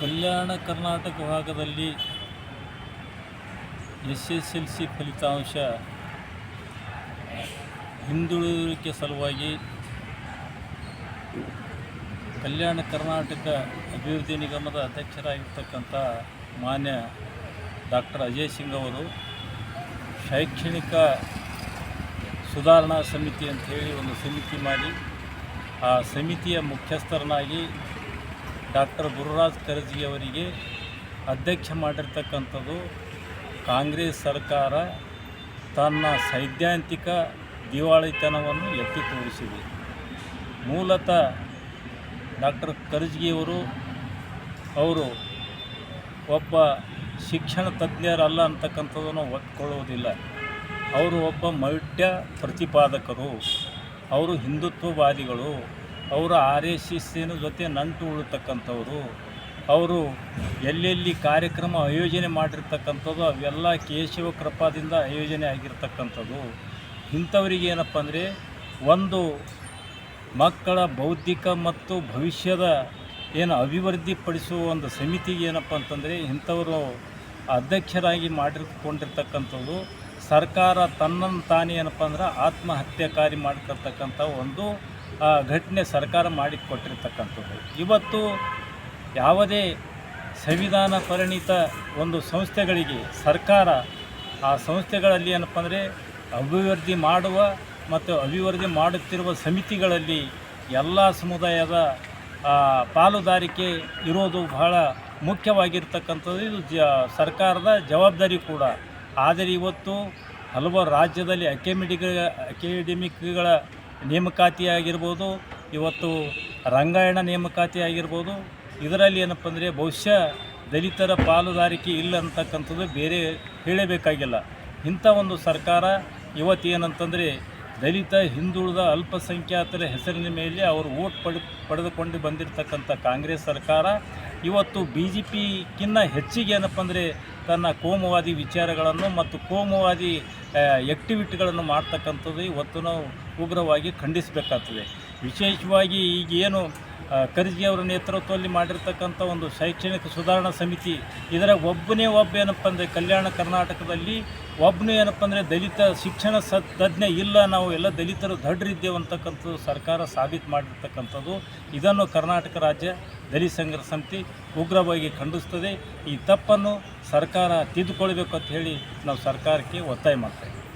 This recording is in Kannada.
ಕಲ್ಯಾಣ ಕರ್ನಾಟಕ ಭಾಗದಲ್ಲಿ ಎಸ್ ಎಸ್ ಎಲ್ ಸಿ ಫಲಿತಾಂಶ ಹಿಂದುಳಿಕೆ ಸಲುವಾಗಿ ಕಲ್ಯಾಣ ಕರ್ನಾಟಕ ಅಭಿವೃದ್ಧಿ ನಿಗಮದ ಅಧ್ಯಕ್ಷರಾಗಿರ್ತಕ್ಕಂಥ ಮಾನ್ಯ ಡಾಕ್ಟರ್ ಅಜಯ್ ಸಿಂಗ್ ಅವರು, ಶೈಕ್ಷಣಿಕ ಸುಧಾರಣಾ ಸಮಿತಿ ಅಂಥೇಳಿ ಒಂದು ಸಮಿತಿ ಮಾಡಿ, ಆ ಸಮಿತಿಯ ಮುಖ್ಯಸ್ಥರನ್ನಾಗಿ ಡಾಕ್ಟರ್ ಗುರುರಾಜ್ ಕರ್ಜಿಯವರಿಗೆ ಅಧ್ಯಕ್ಷ ಮಾಡಿರ್ತಕ್ಕಂಥದ್ದು ಕಾಂಗ್ರೆಸ್ ಸರ್ಕಾರ ತನ್ನ ಸೈದ್ಧಾಂತಿಕ ದಿವಾಳಿತನವನ್ನು ಎತ್ತಿ ತೋರಿಸಿದೆ. ಮೂಲತಃ ಡಾಕ್ಟರ್ ಕರ್ಜಿಯವರು ಅವರು ಒಬ್ಬ ಶಿಕ್ಷಣ ತಜ್ಞರಲ್ಲ ಅಂತಕ್ಕಂಥದ್ದನ್ನು ಒಪ್ಕೊಳ್ಳುವುದಿಲ್ಲ ಅವರು ಒಬ್ಬ ಮೌಢ್ಯ ಪ್ರತಿಪಾದಕರು. ಅವರು ಹಿಂದುತ್ವವಾದಿಗಳು. ಅವರು ಆರ್ ಎಸ್ ಎಸ್ಸಿನ ಜೊತೆ ನಂಟು ಉಳಿತಕ್ಕಂಥವ್ರು, ಅವರು ಎಲ್ಲೆಲ್ಲಿ ಕಾರ್ಯಕ್ರಮ ಆಯೋಜನೆ ಮಾಡಿರ್ತಕ್ಕಂಥದ್ದು ಅವೆಲ್ಲ ಕೇಶವ ಕೃಪಾದಿಂದ ಆಯೋಜನೆ ಆಗಿರ್ತಕ್ಕಂಥದ್ದು. ಇಂಥವರಿಗೆ ಏನಪ್ಪ ಅಂದರೆ ಒಂದು ಮಕ್ಕಳ ಬೌದ್ಧಿಕ ಮತ್ತು ಭವಿಷ್ಯದ ಏನು ಅಭಿವೃದ್ಧಿ ಪಡಿಸುವ ಒಂದು ಸಮಿತಿಗೆ ಏನಪ್ಪ ಅಂತಂದರೆ ಇಂಥವರು ಅಧ್ಯಕ್ಷರಾಗಿ ಮಾಡಿಕೊಂಡಿರ್ತಕ್ಕಂಥದ್ದು. ಸರ್ಕಾರ ತನ್ನನ್ನು ತಾನೇ ಏನಪ್ಪ ಅಂದ್ರೆ ಆತ್ಮಹತ್ಯಾಕಾರಿ ಮಾಡಿರ್ತಕ್ಕಂಥ ಒಂದು ಘಟನೆ ಸರ್ಕಾರ ಮಾಡಿಕೊಟ್ಟಿರ್ತಕ್ಕಂಥದ್ದು. ಇವತ್ತು ಯಾವುದೇ ಸಂವಿಧಾನ ಪರಿಣಿತ ಒಂದು ಸಂಸ್ಥೆಗಳಿಗೆ ಸರ್ಕಾರ ಆ ಸಂಸ್ಥೆಗಳಲ್ಲಿ ಏನಪ್ಪ ಅಂದರೆ ಅಭಿವೃದ್ಧಿ ಮಾಡುವ ಮತ್ತು ಅಭಿವೃದ್ಧಿ ಮಾಡುತ್ತಿರುವ ಸಮಿತಿಗಳಲ್ಲಿ ಎಲ್ಲ ಸಮುದಾಯದ ಪಾಲುದಾರಿಕೆ ಇರೋದು ಬಹಳ ಮುಖ್ಯವಾಗಿರ್ತಕ್ಕಂಥದ್ದು. ಇದು ಜ, ಸರ್ಕಾರದ ಜವಾಬ್ದಾರಿ ಕೂಡ. ಆದರೆ ಇವತ್ತು ಹಲವಾರು ರಾಜ್ಯದಲ್ಲಿ ಅಕಾಡೆಮಿಕ್ ಅಕಾಡೆಮಿಕ್ಗಳ ನೇಮಕಾತಿ ಆಗಿರ್ಬೋದು ಇವತ್ತು ರಂಗಾಯಣ ನೇಮಕಾತಿ ಆಗಿರ್ಬೋದು ಇದರಲ್ಲಿ ಏನಪ್ಪ ಅಂದರೆ ಬಹುಶಃ ದಲಿತರ ಪಾಲುದಾರಿಕೆ ಇಲ್ಲ ಅಂತಕ್ಕಂಥದ್ದು ಬೇರೆ ಹೇಳಬೇಕಾಗಿಲ್ಲ. ಇಂಥ ಒಂದು ಸರ್ಕಾರ ಇವತ್ತು ಏನಂತಂದರೆ ದಲಿತ, ಹಿಂದುಳಿದ, ಅಲ್ಪಸಂಖ್ಯಾತರ ಹೆಸರಿನ ಮೇಲೆ ಅವರು ಓಟ್ ಪಡೆ ಪಡೆದುಕೊಂಡು ಬಂದಿರತಕ್ಕಂಥ ಕಾಂಗ್ರೆಸ್ ಸರ್ಕಾರ, ಇವತ್ತು ಬಿ ಜೆ ಪಿಗಿನ್ನ ಹೆಚ್ಚಿಗೆ ಏನಪ್ಪ ಅಂದರೆ ತನ್ನ ಕೋಮುವಾದಿ ವಿಚಾರಗಳನ್ನು ಮತ್ತು ಕೋಮುವಾದಿ ಆ್ಯಕ್ಟಿವಿಟಿಗಳನ್ನು ಮಾಡ್ತಕ್ಕಂಥದ್ದು ಇವತ್ತು ನಾವು ಉಗ್ರವಾಗಿ ಖಂಡಿಸಬೇಕಾಗ್ತದೆ. ವಿಶೇಷವಾಗಿ ಈಗೇನು ಖರ್ಜಿ ಅವರ ನೇತೃತ್ವದಲ್ಲಿ ಮಾಡಿರ್ತಕ್ಕಂಥ ಒಂದು ಶೈಕ್ಷಣಿಕ ಸುಧಾರಣಾ ಸಮಿತಿ, ಇದರ ಒಬ್ಬನೇ ಒಬ್ಬ ಏನಪ್ಪ ಅಂದರೆ ಕಲ್ಯಾಣ ಕರ್ನಾಟಕದಲ್ಲಿ, ಒಬ್ಬನೇ ಏನಪ್ಪ ಅಂದರೆ ದಲಿತ ಶಿಕ್ಷಣ ಸ, ತಜ್ಞ ಇಲ್ಲ, ನಾವು ಎಲ್ಲ ದಲಿತರು ದಡ್ರಿದ್ದೇವೆ ಅಂತಕ್ಕಂಥದ್ದು ಸರ್ಕಾರ ಸಾಬೀತು ಮಾಡಿರ್ತಕ್ಕಂಥದ್ದು. ಇದನ್ನು ಕರ್ನಾಟಕ ರಾಜ್ಯ ದಲಿತ ಸಂಘರ್ಷ ಸಮಿತಿ ಉಗ್ರವಾಗಿ ಖಂಡಿಸ್ತದೆ. ಈ ತಪ್ಪನ್ನು ಸರ್ಕಾರ ತಿದ್ದುಕೊಳ್ಬೇಕು ಅಂತ ಹೇಳಿ ನಾವು ಸರ್ಕಾರಕ್ಕೆ ಒತ್ತಾಯ ಮಾಡ್ತಾ ಇದ್ದೀವಿ.